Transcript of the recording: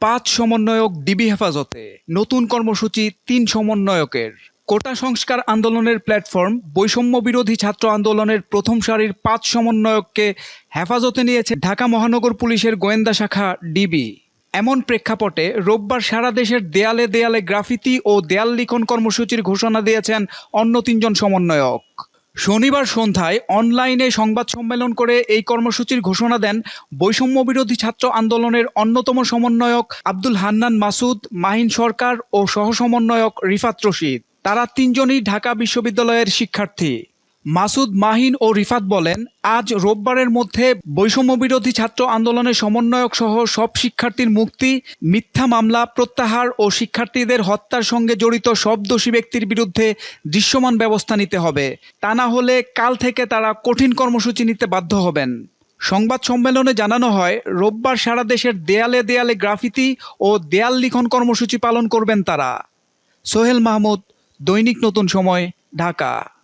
পাঁচ সমন্বয়ক ডিবি হেফাজতে, নতুন কর্মসূচি তিন সমন্বয়কের। কোটা সংস্কার আন্দোলনের প্ল্যাটফর্ম, বৈষম্য বিরোধী ছাত্র আন্দোলনের প্রথম সারির পাঁচ সমন্বয়ককে হেফাজতে নিয়েছে ঢাকা মহানগর পুলিশের গোয়েন্দা শাখা ডিবি। এমন প্রেক্ষাপটে রোববার সারা দেশের দেয়ালে দেয়ালে গ্রাফিতি ও দেয়াল লিখন কর্মসূচির ঘোষণা দিয়েছেন অন্য তিনজন সমন্বয়ক। শনিবার সন্ধ্যায় অনলাইনে সংবাদ সম্মেলন করে এই কর্মসূচির ঘোষণা দেন বৈষম্য বিরোধী ছাত্র আন্দোলনের অন্যতম সমন্বয়ক আব্দুল হান্নান মাসুদ, মাহিন সরকার ও সহসমন্বয়ক রিফাত রশিদ। তারা তিনজনই ঢাকা বিশ্ববিদ্যালয়ের শিক্ষার্থী। মাসুদ মাহিন ও রিফাত বলেন, আজ রোববারের মধ্যে বৈষম্য বিরোধী ছাত্র আন্দোলনের সমন্বয়ক সহ সব শিক্ষার্থীর মুক্তি, মিথ্যা মামলা প্রত্যাহার ও শিক্ষার্থীদের হত্যার সঙ্গে জড়িত সব দোষী ব্যক্তির বিরুদ্ধে দৃশ্যমান ব্যবস্থা নিতে হবে। তা না হলে কাল থেকে তারা কঠিন কর্মসূচি নিতে বাধ্য হবেন। সংবাদ সম্মেলনে জানানো হয়, রোববার সারা দেশের দেয়ালে দেয়ালে গ্রাফিতি ও দেয়াল লিখন কর্মসূচি পালন করবেন তারা। সোহেল মাহমুদ, দৈনিক নতুন সময়, ঢাকা।